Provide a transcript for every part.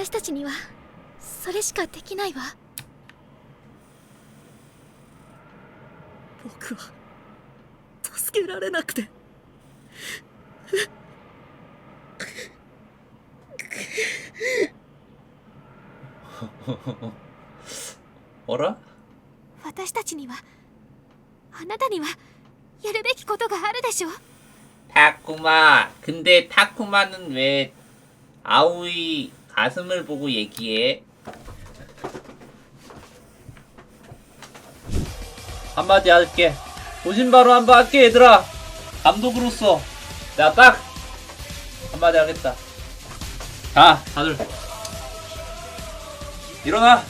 私たちにはそれしかできないわ僕は助けられなくて어라 私たちにはあなたにはやるべきことがあるでしょ 타쿠마 근데 타쿠마는 왜 아오이 가슴을 보고 얘기해? 한마디 할게. 보신 바로 한번 할게 얘들아. 감독으로서. 내가 딱 한마디 하겠다. 자 다들. 일어나.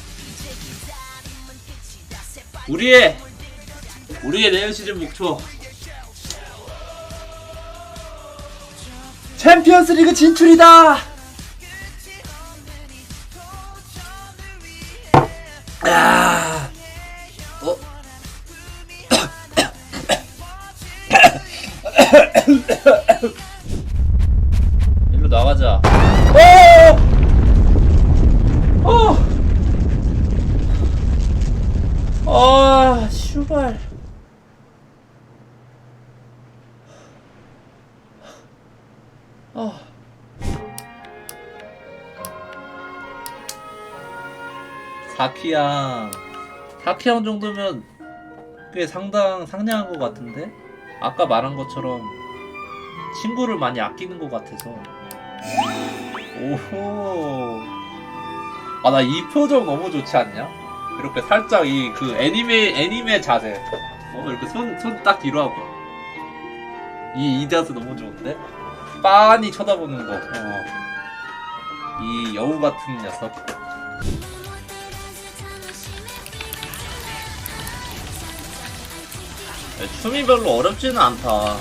우리의 우리의 내년 시즌 목표 챔피언스 리그 진출이다! 아, 슈발. 아. 사키양 사키양 정도면 꽤 상당 상냥한 것 같은데 아까 말한 것처럼 친구를 많이 아끼는 것 같아서 오호 아 나 이 표정 너무 좋지 않냐? 이렇게 살짝 이 그 애니메 애니메 자세 어 이렇게 손 손 딱 뒤로 하고 이 이 자세 너무 좋은데 빤히 쳐다보는 거. 어. 이 여우 같은 녀석. 네, 춤이 별로 어렵지는 않다.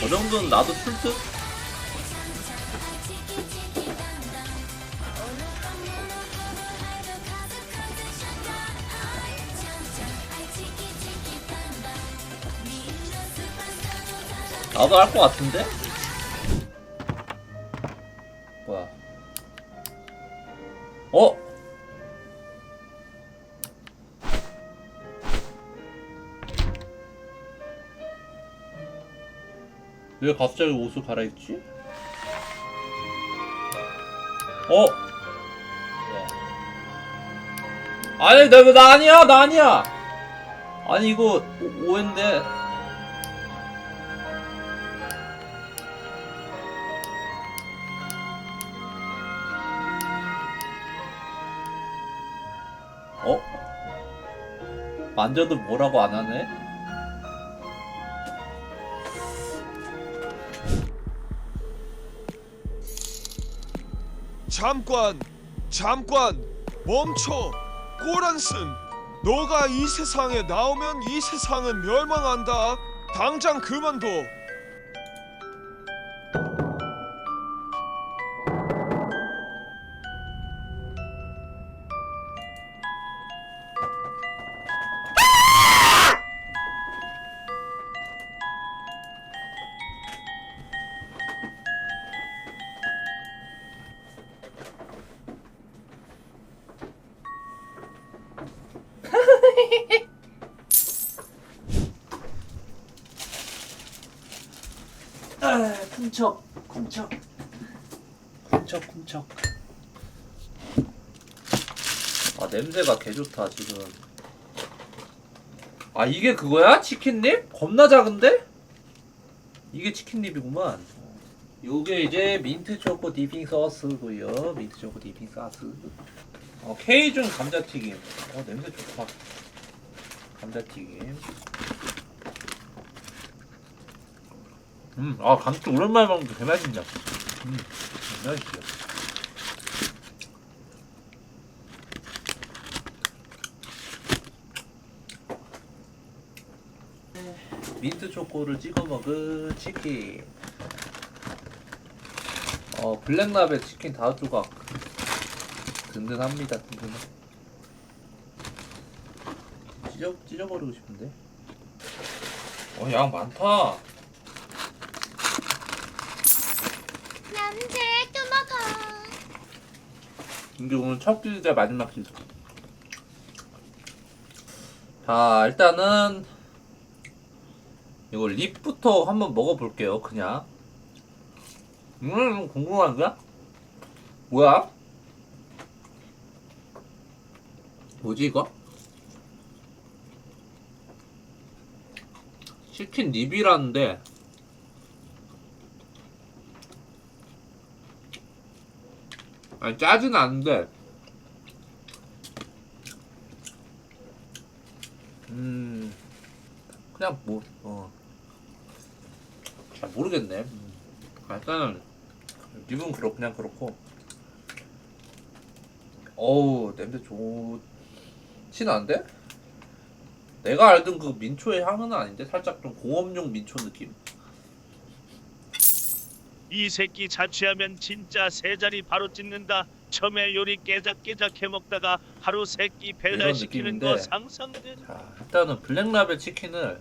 저 정도는 나도 풀 듯? 나도 할 것 같은데? 뭐야? 어? 왜 갑자기 옷을 갈아입지? 어? 아니 나, 나 아니야 나 아니야 아니 이거 오- 오해인데 어? 만져도 뭐라고 안 하네? 잠깐, 잠깐, 멈춰. 꼬란슨, 너가 이 세상에 나오면 이 세상은 멸망한다. 당장 그만둬. 아, 쿵척, 쿵척, 쿵척, 쿵척. 아 냄새가 개 좋다 지금. 아 이게 그거야? 치킨립? 겁나 작은데? 이게 치킨립이구만. 요게 이제 민트 초코 디핑 소스고요. 민트 초코 디핑 소스. 어 케이준 감자튀김. 어 냄새 좋다. 감자튀김. 음, 아, 감튀 오랜만에 먹는데 개맛있냐. 음, 개맛있어. 민트 초코를 찍어 먹은 치킨. 어, 블랙라벨 치킨 다섯 조각. 든든합니다, 든든해. 찢어, 찢어버리고 싶은데. 어, 양 많다. 남자 또 먹어 이게 오늘 첫 기대 마지막 기대. 자 일단은 이거 립부터 한번 먹어볼게요. 그냥. 음 궁금한데? 뭐야? 뭐지 이거? 치킨 립이라는데. 아니 짜진 않은데. 음 그냥 뭐어잘 모르겠네. 일단은 립은 그렇 그냥 그렇고. 어우 냄새 좋진 않은데? 내가 알던 그 민초의 향은 아닌데 살짝 좀 공업용 민초 느낌 이 새끼 자취하면 진짜 세 자리 바로 찢는다. 처음에 요리 깨작깨작 해먹다가 하루 세끼 배달시키는 거 느낌인데. 상상돼. 자, 일단은 블랙라벨 치킨을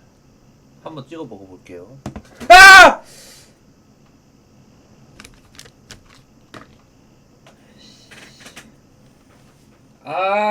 한번 찍어 먹어볼게요. 아! 아!